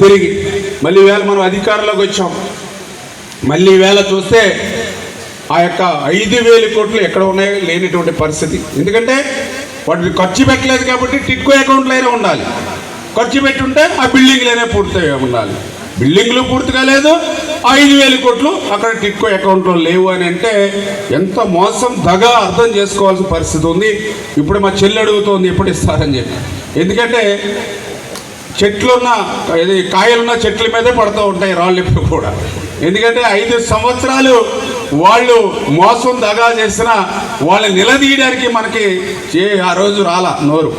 తిరిగి మళ్ళీ వేళ మనం అధికారంలోకి వచ్చాం. మళ్ళీ వేళ చూస్తే ఆ యొక్క ఐదు వేల కోట్లు ఎక్కడ ఉన్నాయో లేనిటువంటి పరిస్థితి. ఎందుకంటే వాటిని ఖర్చు పెట్టలేదు కాబట్టి టిట్కో అకౌంట్లోనే ఉండాలి. ఖర్చు పెట్టుంటే ఆ బిల్డింగ్లోనే పూర్తయ్యే ఉండాలి. బిల్డింగ్లు పూర్తి కాలేదు ఐదు వేల కోట్లు అక్కడ టిట్కో అకౌంట్లో లేవు అని అంటే ఎంత మోసం దగా అర్థం చేసుకోవాల్సిన పరిస్థితి ఉంది. ఇప్పుడు మా చెల్లి అడుగుతోంది ఎప్పుడు ఇస్తారని చెప్పి. ఎందుకంటే చెట్లున్న ఇది కాయలున్న చెట్ల మీదే పడుతూ ఉంటాయి రాళ్ళు కూడా. ఎందుకంటే ఐదు సంవత్సరాలు వాళ్ళు మోసం దగా చేసిన వాళ్ళని నిలదీయడానికి మనకి చే- ఆ రోజు రాలా నోరు.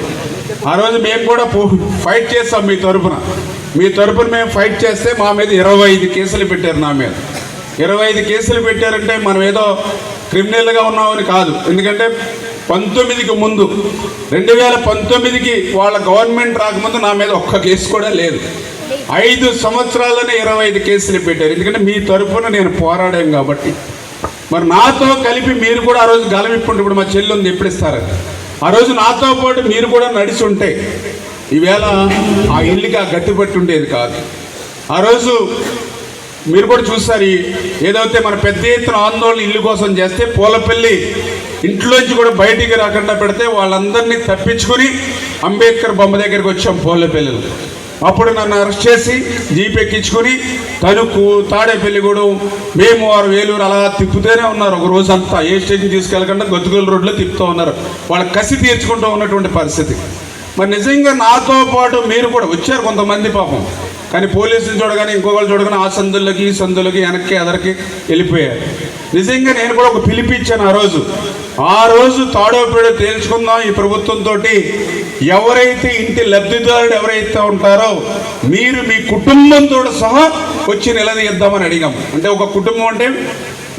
ఆ రోజు మేము కూడా పో- ఫైట్ చేస్తాం మీ తరఫున మీ తరపున మేము ఫైట్ చేస్తే మా మీద ఇరవై ఐదు కేసులు పెట్టారు నా మీద. ఇరవై ఐదు కేసులు పెట్టారంటే మనం ఏదో క్రిమినల్గా ఉన్నామని కాదు. ఎందుకంటే పంతొమ్మిదికి ముందు రెండు వేల పంతొమ్మిదికి వాళ్ళ గవర్నమెంట్ రాకముందు నా మీద ఒక్క కేసు కూడా లేదు. ఐదు సంవత్సరాలనే ఇరవై ఐదు కేసులు పెట్టారు. ఎందుకంటే మీ తరఫున నేను పోరాడాను కాబట్టి. మరి నాతో కలిపి మీరు కూడా ఆ రోజు గలమిప్పుంటే ఇప్పుడు మా చెల్లి ఉంది ఎప్పుడు ఇస్తారు? ఆ రోజు నాతో పాటు మీరు కూడా నడిచి ఉంటే ఈవేళ ఆ ఇల్లుకి ఆ గట్టి పట్టి ఉండేది కాదు. ఆ రోజు మీరు కూడా చూస్తారు ఏదైతే మన పెద్ద ఎత్తున ఆందోళన ఇల్లు కోసం చేస్తే పూలపల్లి ఇంట్లోంచి కూడా బయటికి రాకుండా పెడితే వాళ్ళందరినీ తప్పించుకుని అంబేద్కర్ బొమ్మ దగ్గరికి వచ్చాం పూలపల్లిలో. అప్పుడు నన్ను అరెస్ట్ చేసి జీప్ ఎక్కించుకొని తణుకు తాడేపల్లిగూడెం మేము వారు వేలూరు అలా తిప్పుతూనే ఉన్నారు. ఒక రోజంతా ఏ స్టేషన్ తీసుకెళ్ళకుండా గొద్దుగోలు రోడ్లో తిప్పుతూ ఉన్నారు. వాళ్ళ కసి తీర్చుకుంటూ ఉన్నటువంటి పరిస్థితి. మరి నిజంగా నాతో పాటు మీరు కూడా వచ్చారు కొంతమంది పాపం. కానీ పోలీసులు చూడగానే ఇంకొకళ్ళు చూడగానే ఆ సందులకి ఈ సందులకి వెనక్కి ఎదరికి వెళ్ళిపోయారు. నిజంగా నేను కూడా ఒక పిలిపిచ్చాను ఆ రోజు. ఆ రోజు తాడోపేడో తేల్చుకుందాం ఈ ప్రభుత్వంతో ఎవరైతే ఇంటి లబ్ధిదారుడు ఎవరైతే ఉంటారో మీరు మీ కుటుంబంతో సహా వచ్చి నిలదీద్దామని అడిగాం. అంటే ఒక కుటుంబం అంటే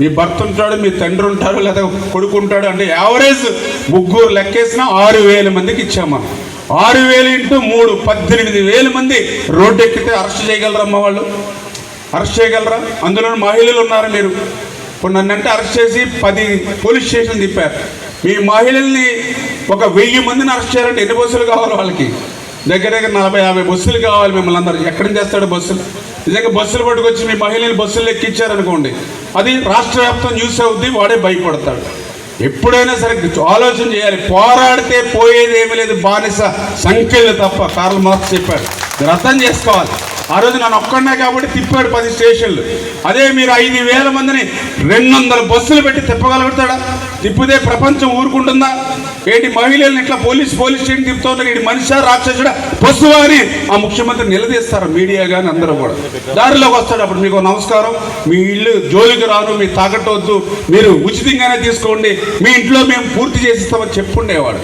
మీ భర్త ఉంటాడు మీ తండ్రి ఉంటాడు లేదా కొడుకు ఉంటాడు అంటే యావరేజ్ ముగ్గురు లెక్కేసిన ఆరు వేల మందికి ఇచ్చాము? ఆరు వేలు ఇంటూ మూడు పద్దెనిమిది వేల మంది రోడ్డు ఎక్కితే అరెస్ట్ చేయగలరమ్మా వాళ్ళు? అరెస్ట్ చేయగలరా? అందులో మహిళలు ఉన్నారు మీరు? ఇప్పుడు నన్నంటే అరెస్ట్ చేసి పది పోలీస్ స్టేషన్ తిప్పారు. మీ మహిళల్ని ఒక వెయ్యి మందిని అరెస్ట్ చేయాలంటే ఎన్ని బస్సులు కావాలి వాళ్ళకి? దగ్గర దగ్గర నలభై యాభై బస్సులు కావాలి మిమ్మల్ని అందరూ. ఎక్కడ నుంచి చేస్తాడు బస్సులు? నిజంగా బస్సులు పట్టుకొచ్చి మీ మహిళలు బస్సులు ఎక్కించారనుకోండి అది రాష్ట్ర వ్యాప్తం న్యూస్ అవుద్ది వాడే భయపడతాడు. ఎప్పుడైనా సరే ఆలోచన చేయాలి. పోరాడితే పోయేది ఏమీ లేదు. బానిస సంఖ్యలు తప్ప కార్ల్ మార్క్స్ చెప్పాడు. మీరు అర్థం చేసుకోవాలి. ఆ రోజు నన్ను ఒక్కడినే కాబట్టి తిప్పాడు పది స్టేషన్లు. అదే మీరు ఐదు వేల మందిని రెండు వందల బస్సులు పెట్టి తిప్పగలుగుతాడా? తిప్పితే ప్రపంచం ఊరుకుంటుందా? ఏంటి మహిళల్ని ఇట్లా పోలీస్ పోలీస్ స్టేషన్ తిప్పుతూ ఉన్నారు ఇది మనిషి రాక్షసుడా? పశువా అని ఆ ముఖ్యమంత్రి నిలదీస్తారు మీడియా కానీ అందరూ కూడా. దారిలోకి వస్తాడు అప్పుడు మీకు నమస్కారం. మీ ఇల్లు జోలికి రాను మీ తాకట్టవద్దు మీరు ఉచితంగానే తీసుకోండి. మీ ఇంట్లో మేము పూర్తి చేసిస్తామని చెప్పుండేవాడు.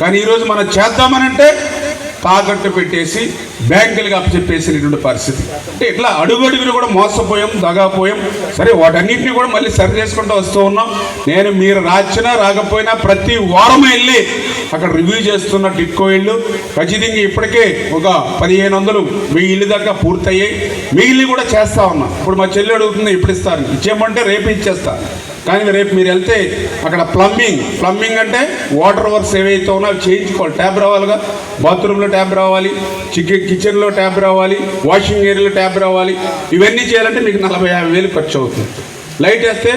కానీ ఈరోజు మనం చేద్దామనంటే తాకట్టు పెట్టేసి బ్యాంకులకు అప్పచెప్పేసినటువంటి పరిస్థితి. అంటే ఇట్లా అడుగడుగులు కూడా మోసపోయాం దగాపోయాం. సరే వాటన్నింటినీ కూడా మళ్ళీ సరి చేసుకుంటూ వస్తూ ఉన్నాం. నేను మీరు రాచినా రాకపోయినా ప్రతి వారం వెళ్ళి అక్కడ రివ్యూ చేస్తున్న టిట్కో ఇళ్ళు ఖచ్చితంగా ఇప్పటికే ఒక పదిహేను వందలు వెయ్యి ఇల్లు దాకా పూర్తయ్యాయి. మిగిలిన కూడా చేస్తా ఉన్నా. ఇప్పుడు మా చెల్లి అడుగుతుంది ఇప్పుడు ఇస్తాను ఇచ్చేయమంటే రేపు ఇచ్చేస్తాను కానీ రేపు మీరు వెళ్తే అక్కడ ప్లంబింగ్ ప్లంబింగ్ అంటే వాటర్ వర్క్స్ ఏవైతే ఉన్నా అవి చేయించుకోవాలి. ట్యాప్ రావాలిగా. బాత్రూంలో ట్యాప్ రావాలి. చికెన్ కిచెన్లో ట్యాప్ రావాలి. వాషింగ్ ఏరియాలో ట్యాప్ రావాలి. ఇవన్నీ చేయాలంటే మీకు నలభై యాభై వేలు ఖర్చు అవుతుంది. లైట్ వేస్తే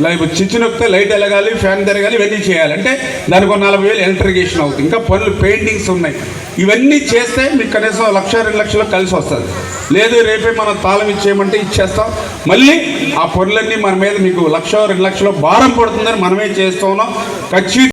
లైట్ చిచ్చు నొక్కితే లైట్ ఎలగాలి ఫ్యాన్ తిరగాలి ఇవన్నీ చేయాలి. అంటే దానికి ఒక నలభై వేలు ఎలక్ట్రికేషన్ అవుతుంది. ఇంకా పనులు పెయింటింగ్స్ ఉన్నాయి. ఇవన్నీ చేస్తే మీకు కనీసం లక్ష రెండు లక్షలు కలిసి వస్తుంది. లేదు రేపే మనం తాళం ఇచ్చేయమంటే ఇచ్చేస్తాం. మళ్ళీ ఆ పనులన్నీ మన మీద మీకు లక్ష రెండు లక్షలు భారం పడుతుందని మనమే చేస్తున్నాం ఖచ్చితంగా